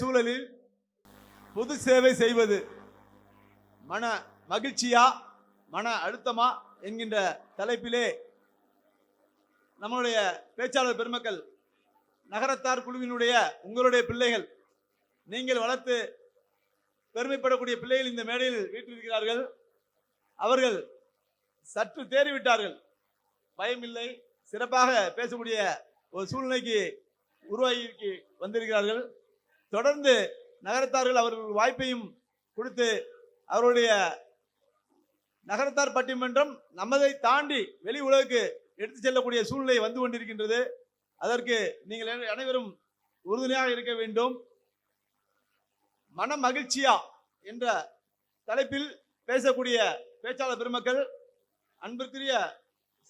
சூழலில் பொது சேவை செய்வது மன மகிழ்ச்சியா மன அழுத்தமா என்கின்ற தலைப்பிலே நம்மளுடைய பேச்சாளர் பெருமக்கள் நகரத்தார் குழுவினுடைய உங்களுடைய பிள்ளைகள் நீங்கள் வளர்த்து பெருமைப்படக்கூடிய பிள்ளைகள் இந்த மேடையில் வீட்டிருக்கிறார்கள் அவர்கள் சற்று தேறிவிட்டார்கள். பயமில்லை சிறப்பாக பேசக்கூடிய ஒரு சூழ்நிலைக்கு உருவாகி வந்திருக்கிறார்கள். தொடர்ந்து நகரத்தார்கள் அவர்கள் வாய்ப்பையும் கொடுத்து அவருடைய நகரத்தார் பட்டிமன்றம் நமதை தாண்டி வெளி உலகுக்கு எடுத்து செல்லக்கூடிய சூழ்நிலை வந்து கொண்டிருக்கின்றது. அதற்கு நீங்கள் அனைவரும் உறுதுணையாக இருக்க வேண்டும். மன மகிழ்ச்சியா என்ற தலைப்பில் பேசக்கூடிய பேச்சாளர் பெருமக்கள் அன்பிற்குரிய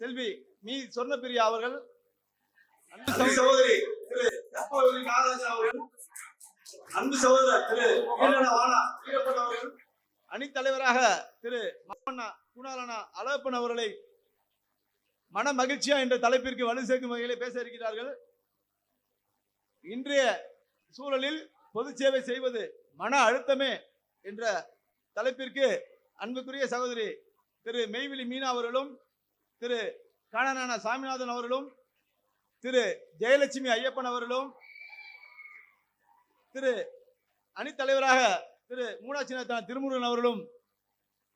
செல்வி மீ. சொர்ணப்பிரியா அவர்கள் அன்பு சகோதரி அவர்கள் அன்பு சகோதரர் திரு வீரப்பன் அணித்தலைவராக திரு மாமண்ணா குணாலண்ணா அழகப்பன் அவர்களை மன மகிழ்ச்சியா என்ற தலைப்பிற்கு வலு சேர்க்கும் வகையில் பேச இருக்கிறார்கள். இன்றைய சூழலில் பொது சேவை செய்வது மன அழுத்தமே என்ற தலைப்பிற்கு அன்புக்குரிய சகோதரி திரு மெய்விழி மீனா அவர்களும் திரு காணனான சாமிநாதன் அவர்களும் திரு ஜெயலட்சுமி ஐயப்பன் அவர்களும் திரு அணித்தலைவராக திரு மூடாச்சினத்தான திருமுருகன் அவர்களும்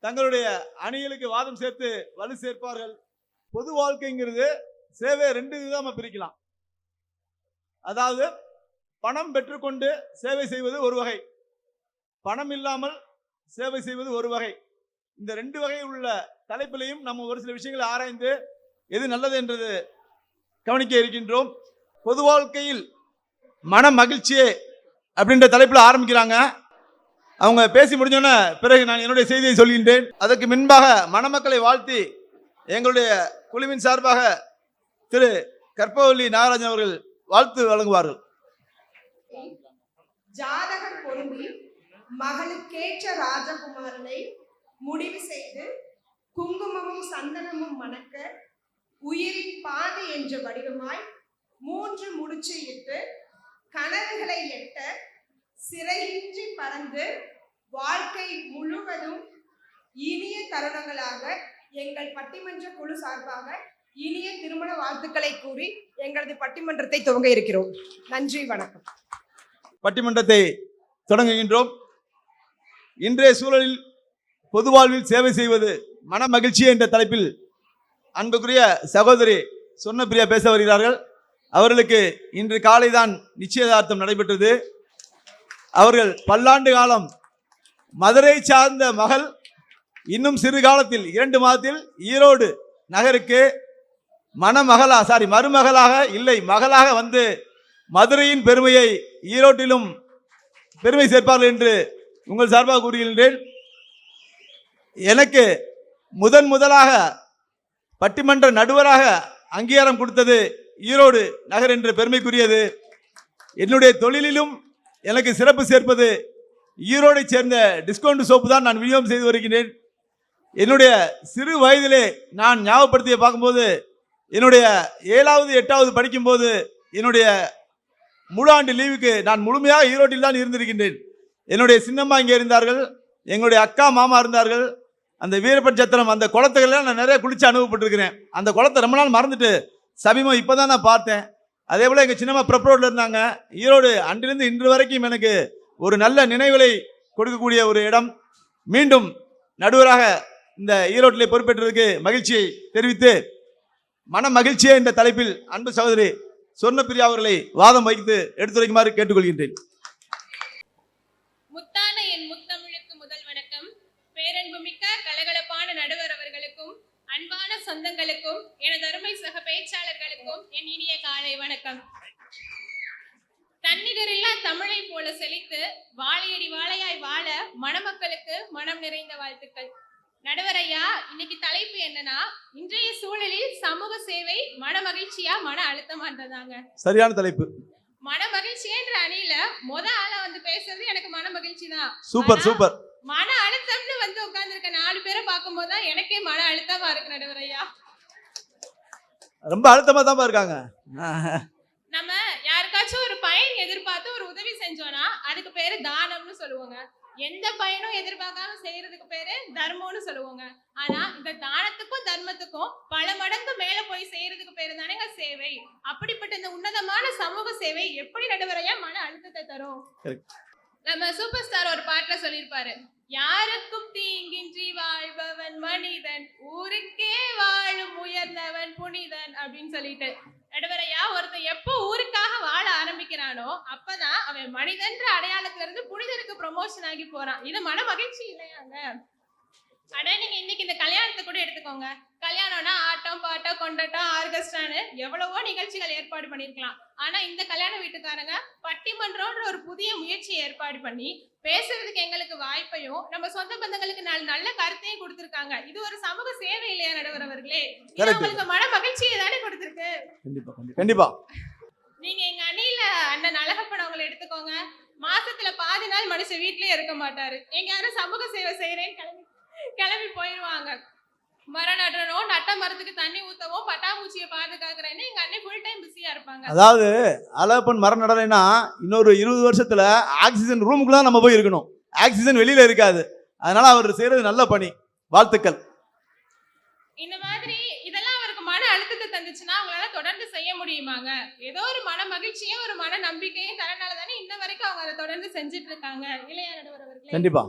தங்களுடைய அணிகளுக்கு வாதம் சேர்த்து வலு சேர்ப்பார்கள். பொது வாழ்க்கைங்கிறது சேவை ரெண்டு விதமா பிரிக்கலாம். அதாவது பணம் பெற்றுக்கொண்டு சேவை செய்வது ஒரு வகை பணம் இல்லாமல் சேவை செய்வது ஒரு வகை. இந்த ரெண்டு வகையில் உள்ள தலைப்பிலையும் நம்ம ஒரு சில விஷயங்களை ஆராய்ந்து எது நல்லது என்றது கவனிக்க இருக்கின்றோம். பொது வாழ்க்கையில் மன மகிழ்ச்சியே அப்படின்ற தலைப்பில் ஆரம்பிக்கிறாங்க. அவங்க பேசி முடிஞ்சோன்னே பிறகு நான் என்னுடைய செய்தியை சொல்கின்றேன். அதற்கு முன்பாக மணமக்களை வாழ்த்தி எங்களுடைய குழுவின் சார்பாக திரு கற்பவல்லி நாகராஜன் அவர்கள் வாழ்த்து வழங்குவார்கள். ஜாதகம் பொருந்தி மகளுக்கேற்ற ராஜகுமாரனை முடிவு செய்து குங்குமமும் சந்தனமும் மணக்க உயிரின் பாதி என்ற வடிவமாய் மூன்று முடிச்சு இட்டு கனவுகளை எட்ட சிறையின்றி பறந்து வாழ்க்கை முழுவதும் இனிய தருணங்களாக எங்கள் பட்டிமன்ற குழு சார்பாக இனிய திருமண வாழ்த்துக்களை கூறி எங்களது பட்டிமன்றத்தை துவங்க இருக்கிறோம். நன்றி வணக்கம். பட்டிமன்றத்தை தொடங்குகின்றோம். இன்றைய சூழலில் பொது வாழ்வில் சேவை செய்வது மன மகிழ்ச்சி என்ற தலைப்பில் அன்புக்குரிய சகோதரி சொன்னப்பிரியா பேச வருகிறார்கள். அவர்களுக்கு இன்று காலை தான் நிச்சயதார்த்தம் நடைபெற்றது. அவர்கள் பல்லாண்டு காலம் மதுரை சார்ந்த மகள் இன்னும் சிறு காலத்தில் இரண்டு மாதத்தில் ஈரோடு நகருக்கு மணமகளா சாரி மருமகளாக இல்லை மகளாக வந்து மதுரையின் பெருமையை ஈரோட்டிலும் பெருமை சேர்ப்பார்கள் என்று உங்கள் சார்பாக கூறுகின்றேன். எனக்கு முதன் முதலாக பட்டிமன்ற நடுவராக அங்கீகாரம் கொடுத்தது ஈரோடு நகர் என்று பெருமைக்குரியது. என்னுடைய தொழிலிலும் எனக்கு சிறப்பு சேர்ப்பது ஈரோடை சேர்ந்த டிஸ்கவுண்ட் சோப்பு தான் நான் விநியோகம் செய்து வருகிறேன் என்னுடைய சிறு வயதிலே நான் ஞாபகப்படுத்திய பார்க்கும்போது என்னுடைய ஏழாவது எட்டாவது படிக்கும்போது என்னுடைய முழு ஆண்டு லீவுக்கு நான் முழுமையாக ஈரோட்டில் தான் இருந்திருக்கின்றேன். என்னுடைய சின்னம்மா இங்கே இருந்தார்கள் எங்களுடைய அக்கா மாமா இருந்தார்கள் அந்த வீரப்பன் சத்திரம் அந்த குளத்துக்கெல்லாம் நான் நிறைய குளிச்சு அனுபவப்பட்டிருக்கிறேன். அந்த குளத்தை ரொம்ப நாள் மறந்துட்டு சமீபம் இப்போ தான் நான் பார்த்தேன். அதே போல் எங்கள் சின்னம்மா ப்ரெப் ரோட்டில் இருந்தாங்க. ஈரோடு அன்றிலிருந்து இன்று வரைக்கும் எனக்கு ஒரு நல்ல நினைவுகளை கொடுக்கக்கூடிய ஒரு இடம். மீண்டும் நடுவராக இந்த ஈரோட்டிலே பொறுப்பேற்றதுக்கு மகிழ்ச்சியை தெரிவித்து மன மகிழ்ச்சியே என்ற தலைப்பில் அன்பு சகோதரி சொர்ணப்பிரியா அவர்களை வாதம் வைத்து எடுத்துரைக்குமாறு கேட்டுக்கொள்கின்றேன். சொந்தங்களுக்கும் எனது அருமை சக பேச்சாளர்களுக்கும் என் இனிய காலை வணக்கம். தன்னிகரில்லா தமிழை போல செழித்து வாழையடி வாழையாய் வாழ மணமக்களுக்கு மனம் நிறைந்த வாழ்த்துக்கள். நடுவர் ஐயா இன்னைக்கு தலைப்பு என்னன்னா இன்றைய சூழலில் சமூக சேவை மன மகிழ்ச்சியா மன அழுத்தமான்றதாங்க சரியான தலைப்பு. மன மகிழ்ச்சின்ற அணியில முத ஆளா வந்து பேசுறது எனக்கு மன மகிழ்ச்சி தான் சூப்பர் சூப்பர். மன அழுத்தம்னு வந்து உட்கார்ந்திருக்க நாலு பேரை பார்க்கும்போது தான் எனக்கே மன அழுத்தமா இருக்கு நடுவர் ஐயா. ரொம்ப அழுத்தமா தான் இருக்காங்க. நம்ம யாருக்காச்சும் ஒரு பயன் எதிர்பார்த்து ஒரு உதவி செஞ்சோம்னா அதுக்கு பேரு தானம்னு சொல்லுவாங்க. எந்த பயனும் எதிர்பார்க்காம செய்யறதுக்கு பேரு தர்மம்னு சொல்லுவாங்க. ஆனா இந்த தானத்துக்கும் தர்மத்துக்கும் பல மடங்கு மேல போய் செய்யறதுக்கு பேரு தானேங்க சேவை. அப்படிப்பட்ட இந்த உன்னதமான சமூக சேவை எப்படி நடுவரையா மன அழுத்தத்தை தரும். நம்ம சூப்பர் ஸ்டார் ஒரு பாட்டுல சொல்லியிருப்பாரு. யாருக்கும் தீங்கின்றி வாழ்பவன் மனிதன். ஊருக்கே வாழும் உயர்ந்தவன் புனிதன் அப்படின்னு சொல்லிட்டு. நடுவரையா ஒருத்தன் எப்போ ஊருக்காக வாழ ஆரம்பிக்கிறானோ அப்பதான் அவன் மனிதன்ற அடையாளத்துல இருந்து புனிதனுக்கு ப்ரொமோஷன் ஆகி போறான். இது மன மகிழ்ச்சி இல்லையாங்க ஆனா நீங்க இன்னைக்கு இந்த கல்யாணத்தை கூட எடுத்துக்கோங்க. கல்யாணம்னா ஆட்டம் பாட்டம் கொண்டாட்டம் ஆர்கெஸ்ட்ரான்னு எவ்வளவோ நிகழ்ச்சிகள் ஏற்பாடு பண்ணிருக்கலாம். ஆனா இந்த கல்யாண வீட்டுக்காரங்க பட்டிமன்றம்ன்ற ஒரு புதிய முயற்சியை ஏற்பாடு பண்ணி பேசுறதுக்கு எங்களுக்கு வாய்ப்பையும் நம்ம சொந்த பந்தங்களுக்கு நல்ல நல்ல கருத்தையும் கொடுத்திருக்காங்க. இது ஒரு சமூக சேவை இல்லையா நடுவர் அவர்களே. உங்களுக்கு மன மகிழ்ச்சியை தானே கொடுத்திருக்கு. கண்டிப்பா கண்டிப்பா. கண்டிப்பா. நீங்க எங்க அணியில அண்ணன் அழகப்பன் அவங்களை எடுத்துக்கோங்க. மாசத்துல பாதி நாள் மனுஷன் வீட்லயே இருக்க மாட்டாரு. எங்க யாரும் சமூக சேவை செய்யறேன்னு கிளம்பி கிளம்பி போயிருவாங்க. மரம் நடணும் நட்ட மரத்துக்கு தண்ணி ஊத்தவும் பட்டாம்பூச்சியை பாதுகாக்கிறேன்னு எங்க அண்ணன் ஃபுல் டைம் பிஸியா இருப்பாங்க. அதாவது அழகப்பன் மரம் நடலைன்னா இன்னொரு இருபது வருஷத்துல ஆக்சிஜன் ரூமுக்குள்ள நம்ம போய் இருக்கணும். ஆக்சிஜன் வெளியில இருக்காது. அதனால அவர் செய்யறது நல்ல பணி. வாழ்த்துக்கள். இந்த மாதிரி இதெல்லாம் அவருக்கு மன அழுத்தத்தை தந்துச்சுன்னா அவங்களால தொடர்ந்து செய்ய முடியுமாங்க? ஏதோ ஒரு மன மகிழ்ச்சியும் ஒரு மன நம்பிக்கையும் தரனால தானே இன்ன வரைக்கும் அவங்க அதை தொடர்ந்து செஞ்சுட்டு இருக்காங்க. இளைய நடுவர் கண்டிப்பா.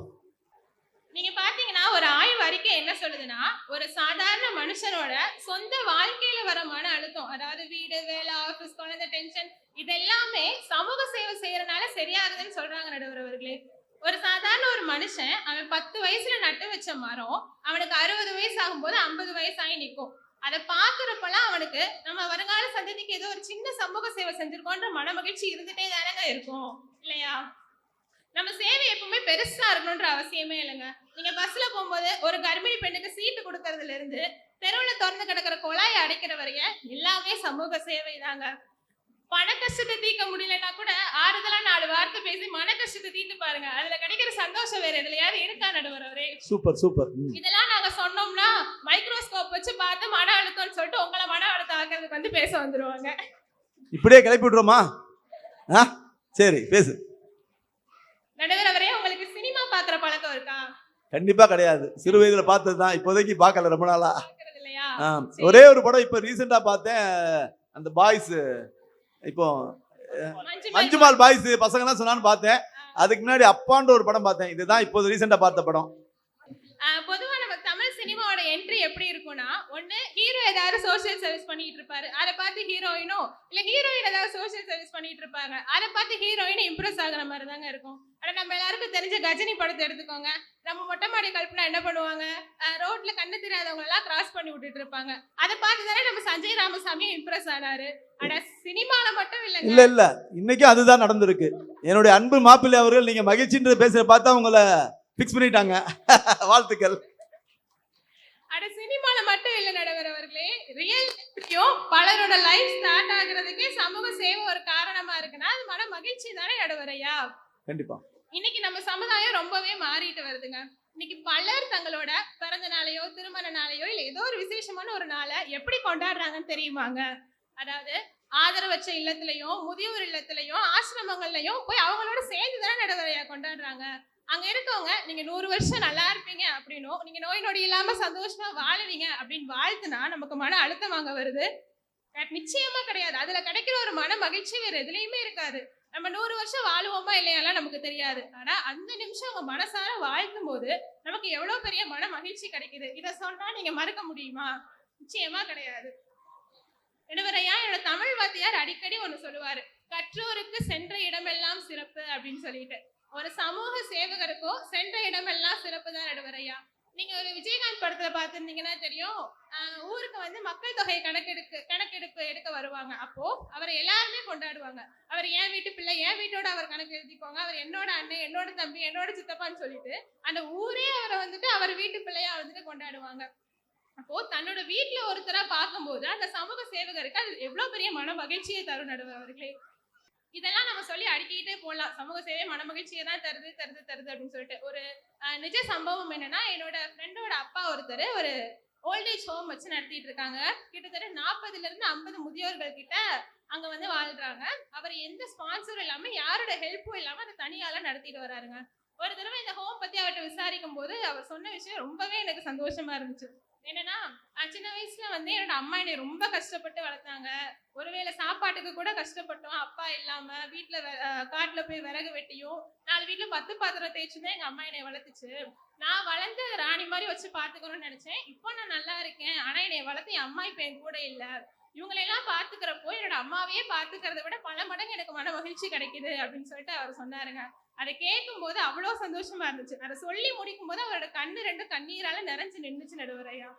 நீங்க பாத்தீங்கன்னா ஒரு ஆய்வு அறிக்கை என்ன சொல்லுதுன்னா ஒரு சாதாரண மனுஷனோட சொந்த வாழ்க்கையில வர மன அழுத்தம் அதாவது வீடு வேலை ஆபீஸ் குழந்தை டென்ஷன் இதெல்லாமே சமூக சேவை செய்யறதுனால சரியாகுதுன்னு சொல்றாங்க நடுவர் அவர்களே ஒரு சாதாரண ஒரு மனுஷன் அவன் பத்து வயசுல நட்டு வச்ச மரம் அவனுக்கு அறுபது வயசு ஆகும்போது ஐம்பது வயசாகி நிற்கும் அதை பாக்குறப்பெல்லாம் அவனுக்கு நம்ம வருங்கால சந்ததிக்கு ஏதோ ஒரு சின்ன சமூக சேவை செஞ்சிருக்கோன்ற மன மகிழ்ச்சி இருந்துட்டே தானங்க இருக்கும் இல்லையா? நம்ம சேவை எப்பவுமே பெருசா இருக்கணும்ன்ற அவசியமே இல்லைங்க. நீங்க பஸ்ல போகும்போது ஒரு கர்ப்பிணி பெண்ணுக்கு சீட்டு கொடுக்கறதுல இருந்து தெருவுல திறந்து கிடக்கிற குழாயை அடைக்கிற வரைய எல்லாமே சமூக சேவை தாங்க. பண கஷ்டத்தை தீர்க்க முடியலன்னா கூட ஆறுதலா நாலு வார்த்தை பேசி மன கஷ்டத்தை தீர்த்து பாருங்க. அதுல கிடைக்கிற சந்தோஷம் வேற எதுலயாவது இருக்கா நடுவரவரே? Super super. ம். இதெல்லாம் நாங்க சொன்னோம்னா மைக்ரோஸ்கோப் வச்சு பார்த்து மன அழுத்தம்னு சொல்லிட்டு உங்களை மன அழுத்தம் ஆக்கிறதுக்கு வந்து பேச வந்துருவாங்க. இப்படியே கிளப்பி விட்றோமா ஆ? சரி பேசு. நடுவரவரே உங்களுக்கு சினிமா பாக்குற பழக்கம் இருக்கா? கண்டிப்பா கிடையாது. சிறு வயதுல பார்த்தது தான் இப்போதைக்கு பார்க்கல ரொம்ப நாளா. ஒரே ஒரு படம் இப்போ ரீசெண்டா பார்த்தேன் அந்த பாய்ஸ் இப்போ மஞ்சு மஞ்சுமால் பாய்ஸ். பசங்கலாம் சொன்னான்னு பார்த்தேன். அதுக்கு முன்னாடி அப்பான்ற ஒரு படம் பார்த்தேன். இதுதான் இப்போது ரீசெண்டா பார்த்த படம் ஆஹ் பொதுவா நம்ம தமிழ் வந்து எப்படி இருக்கும்னா ஒண்ணு ஹீரோ ஏதாவது சோசியல் சர்வீஸ் பண்ணிட்டு இருப்பாரு. அதை பார்த்து ஹீரோயினோ இல்ல ஹீரோயின் ஏதாவது சோஷியல் சர்வீஸ் பண்ணிட்டு இருப்பாங்க. அதை பார்த்து ஹீரோயின் இம்ப்ரெஸ் ஆகுற மாதிரி தாங்க இருக்கும். ஆனா நம்ம எல்லாருக்கும் தெரிஞ்ச கஜினி படத்தை எடுத்துக்கோங்க. நம்ம மொட்டை மாடி கல்பனா என்ன பண்ணுவாங்க? ரோட்ல கண்ணு தெரியாதவங்க எல்லாம் கிராஸ் பண்ணி விட்டுட்டு இருப்பாங்க. அதை பார்த்து தானே நம்ம சஞ்சய் ராமசாமி இம்ப்ரெஸ் ஆனாரு. ஆனா சினிமால மட்டும் இல்ல இல்ல இல்ல. இன்னைக்கும் அதுதான் நடந்திருக்கு. என்னுடைய அன்பு மாப்பிள்ளை அவர்கள் நீங்க மகிழ்ச்சின்றது பேசுற பார்த்தா உங்களை ஃபிக்ஸ் பண்ணிட்டாங்க. வாழ்த்துக்கள். அட சினிமால மட்டும் இல்ல நடுவர் அவர்களே. ரியல் பலரோட லைஃப் ஸ்டார்ட் ஆகுறதுக்கே சமூக சேவை ஒரு காரணமா இருக்குன்னா அது மன மகிழ்ச்சி தானே நடுவரையா கண்டிப்பா. இன்னைக்கு நம்ம சமுதாயம் ரொம்பவே மாறிட்டு வருதுங்க. இன்னைக்கு பலர் தங்களோட பிறந்த நாளையோ திருமண நாளையோ இல்ல ஏதோ ஒரு விசேஷமான ஒரு நாளை எப்படி கொண்டாடுறாங்கன்னு தெரியுமாங்க? அதாவது ஆதரவற்ற இல்லத்திலையும் முதியோர் இல்லத்திலையும் ஆசிரமங்கள்லயும் போய் அவங்களோட சேர்ந்து தானே நடுவரையா கொண்டாடுறாங்க. அங்க இருக்கவங்க நீங்க நூறு வருஷம் நல்லா இருப்பீங்க அப்படின்னும் நீங்க நோய் நொடி இல்லாம சந்தோஷமா வாழுவீங்க அப்படின்னு வாழ்த்துனா நமக்கு மன அழுத்தம் வாங்க வருது. நிச்சயமா கிடையாது. அதுல கிடைக்கிற ஒரு மன மகிழ்ச்சி வேற எதுலயுமே இருக்காது. நம்ம நூறு வருஷம் வாழுவோமா இல்லையாலாம் நமக்கு தெரியாது. ஆனா அந்த நிமிஷம் அவங்க மனசார வாழ்த்தும் போது நமக்கு எவ்வளவு பெரிய மன மகிழ்ச்சி கிடைக்குது. இதை சொன்னா நீங்க மறக்க முடியுமா? நிச்சயமா கிடையாது. நடுவரையா என்னோட தமிழ் வாத்தியார் அடிக்கடி ஒண்ணு சொல்லுவாரு. கற்றோருக்கு சென்ற இடமெல்லாம் சிறப்பு அப்படின்னு சொல்லிட்டு. ஒரு சமூக சேவகருக்கோ சென்ற இடமெல்லாம் சிறப்பு தான் நடுவரையா? நீங்க ஒரு விஜயகாந்த் படத்துல பாத்திருந்தீங்கன்னா தெரியும். ஆஹ் ஊருக்கு வந்து மக்கள் தொகை கணக்கெடுக்கு கணக்கெடுப்பு எடுக்க வருவாங்க. அப்போ அவரை எல்லாருமே கொண்டாடுவாங்க. அவர் என் வீட்டு பிள்ளை என் வீட்டோட அவர் கணக்கு எழுதிக்கோங்க அவர் என்னோட அண்ணன் என்னோட தம்பி என்னோட சித்தப்பான்னு சொல்லிட்டு அந்த ஊரே அவரை வந்துட்டு அவர் வீட்டு பிள்ளையா வந்துட்டு கொண்டாடுவாங்க. அப்போ தன்னோட வீட்டுல ஒருத்தரா பார்க்கும்போது அந்த சமூக சேவகருக்கு அது எவ்வளவு பெரிய மன மகிழ்ச்சியை தரும் நடுவர் அவர்களே. இதெல்லாம் நம்ம சொல்லி அடுக்கிக்கிட்டே போகலாம் சமூக சேவை மனமகிழ்ச்சியை தான் தருது தருது தருது அப்படின்னு சொல்லிட்டு. ஒரு அஹ், நிஜ சம்பவம் என்னன்னா என்னோட ஃப்ரெண்டோட அப்பா ஒருத்தர் ஒரு ஓல்டேஜ் ஹோம் வச்சு நடத்திட்டு இருக்காங்க. கிட்டத்தட்ட நாற்பதுல இருந்து ஐம்பது முதியோர்கள் கிட்ட அங்க வந்து வாழ்றாங்க. அவர் எந்த ஸ்பான்சரும் இல்லாம யாரோட ஹெல்ப்பும் இல்லாம அதை தனியால நடத்திட்டு வராருங்க. ஒரு தடவை இந்த ஹோம் பத்தி அவர்கிட்ட விசாரிக்கும் போது அவர் சொன்ன விஷயம் ரொம்பவே எனக்கு சந்தோஷமா இருந்துச்சு. என்னன்னா சின்ன வயசுல வந்து என்னோட அம்மா என்னை ரொம்ப கஷ்டப்பட்டு வளர்த்தாங்க. ஒருவேளை சாப்பாட்டுக்கு கூட கஷ்டப்பட்டோம். அப்பா இல்லாம வீட்டுல காட்டுல போய் விறகு வெட்டியும் நாலு வீட்டுல பத்து பாத்திரம் தேய்ச்சுதான் எங்க அம்மா என்னை வளர்த்துச்சு. நான் வளர்ந்து ராணி மாதிரி வச்சு பாத்துக்கணும்னு நினைச்சேன். இப்போ நான் நல்லா இருக்கேன். ஆனா என்னை வளர்த்து என் அம்மா இப்ப என் கூட இல்ல. இவங்களெல்லாம் பாத்துக்கிறப்போ என்னோட அம்மாவையே பார்த்துக்கிறத விட பல மடங்கு எனக்கு மன மகிழ்ச்சி கிடைக்குது அப்படின்னு சொல்லிட்டு அவர் சொன்னாருங்க. அதை கேட்கும் போது அவ்வளோ சந்தோஷமா இருந்துச்சு. அதை சொல்லி முடிக்கும் போது அவரோட கண்ணு ரெண்டு கண்ணீரால நிறைஞ்சு நின்றுச்சு நடுவரையா.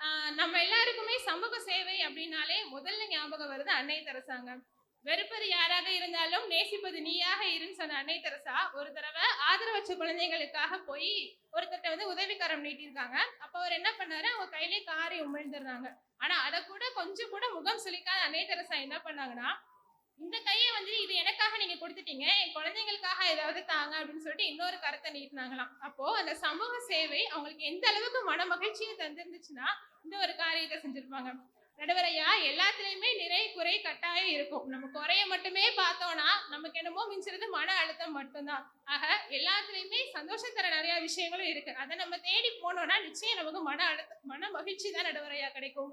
ஆஹ் நம்ம எல்லாருக்குமே சமூக சேவை அப்படின்னாலே முதல்ல ஞாபகம் வருது அன்னை தரசாங்கம் வெறுப்பது யாராக இருந்தாலும் நேசிப்பது நீயாக இருன்னு சொன்ன அன்னை தெரசா ஒரு தடவை ஆதரவற்ற குழந்தைகளுக்காக போய் ஒருத்தர்ட்ட வந்து உதவிக்காரம் நீட்டியிருக்காங்க அப்போ அவர் என்ன பண்ணாரு? அவங்க கையிலே காரை உமிழ்ந்துடுறாங்க. ஆனா அதை கூட கொஞ்சம் கூட முகம் சுளிக்காத அன்னை தெரசா என்ன பண்ணாங்கன்னா இந்த கையை வந்து இது எனக்காக நீங்க கொடுத்துட்டீங்க என் குழந்தைங்களுக்காக ஏதாவது தாங்க அப்படின்னு சொல்லிட்டு இன்னொரு கருத்தை நீட்டினாங்களாம். அப்போ அந்த சமூக சேவை அவங்களுக்கு எந்த அளவுக்கு மன மகிழ்ச்சியை தந்திருந்துச்சுன்னா இந்த ஒரு காரியத்தை செஞ்சிருப்பாங்க. நடுவரையா எல்லாத்துலயுமே நிறை குறை கட்டாயம் இருக்கும். நம்ம குறைய மட்டுமே பார்த்தோம்னா நமக்கு என்னமோ மிஞ்சுறது மன அழுத்தம் மட்டும்தான். ஆக எல்லாத்துலயுமே சந்தோஷம் தர நிறைய விஷயங்களும் இருக்கு. அதை நம்ம தேடி போனோம்னா நிச்சயம் நமக்கு மன அழுத்தம் மன மகிழ்ச்சி தான் நடுவரையா கிடைக்கும்.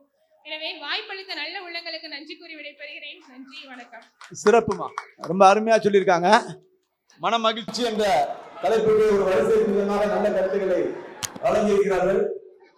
எனவே வாய்ப்பளித்த நல்ல உள்ளங்களுக்கு நன்றி கூறி விடைபெறுகிறேன். நன்றி வணக்கம். சிறப்புமா. ரொம்ப அருமையா சொல்லியிருக்காங்க. மன மகிழ்ச்சி என்ற தலைப்புக்கு ஒரு வரிசை நல்ல கருத்துக்களை வழங்கியிருக்கிறார்கள்.